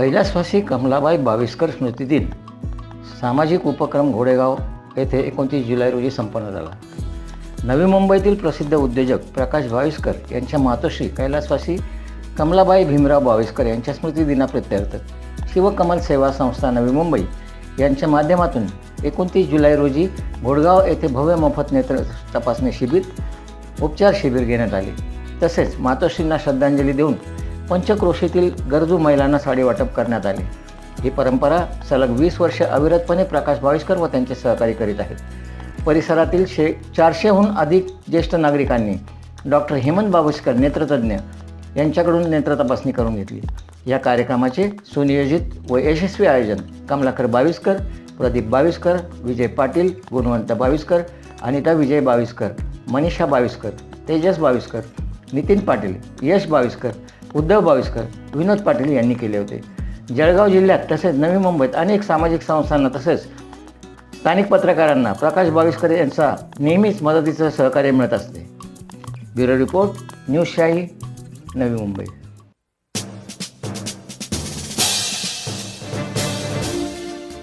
कैलासवासी कमलाबाई बाविस्कर स्मृतिदिन सामाजिक उपक्रम घोडेगाव येथे एकोणतीस जुलै रोजी संपन्न झाला. नवी मुंबईतील प्रसिद्ध उद्योजक प्रकाश बाविस्कर यांच्या मातोश्री कैलासवासी कमलाबाई भीमराव बाविस्कर यांच्या स्मृतिदिनाप्रित्यर्थ शिवकमल सेवा संस्था नवी मुंबई यांच्या माध्यमातून एकोणतीस जुलै रोजी घोडगाव येथे भव्य मोफत नेत्र तपासणी शिबिर उपचार शिबिर घेण्यात आले. तसेच मातोश्रींना श्रद्धांजली देऊन पंचक्रोशीतील गरजू महिलांना साडी वाटप करण्यात आले. ही परंपरा सलग वीस वर्ष अविरतपणे प्रकाश बाविस्कर व त्यांचे सहकारी करीत आहेत. परिसरातील शे चारशेहून अधिक ज्येष्ठ नागरिकांनी डॉक्टर हेमंत बाविस्कर नेत्रतज्ञ यांच्याकडून नेत्र तपासणी करून घेतली. या कार्यक्रमाचे सुनियोजित व यशस्वी आयोजन कमलाकर बाविस्कर प्रदीप बाविस्कर विजय पाटील गुणवंत बाविस्कर अनिता विजय बाविस्कर मनीषा बाविस्कर तेजस बाविस्कर नितीन पाटील यश बाविस्कर उद्धव बाविस्कर विनोद पाटील यांनी केले होते. जळगाव जिल्ह्यात तसेच नवी मुंबईत अनेक सामाजिक संस्थांना तसेच स्थानिक पत्रकारांना प्रकाश बाविस्कर यांचा नेहमीच मदतीचं सहकार्य मिळत असते. ब्युरो रिपोर्ट न्यूज शाही नवी मुंबई.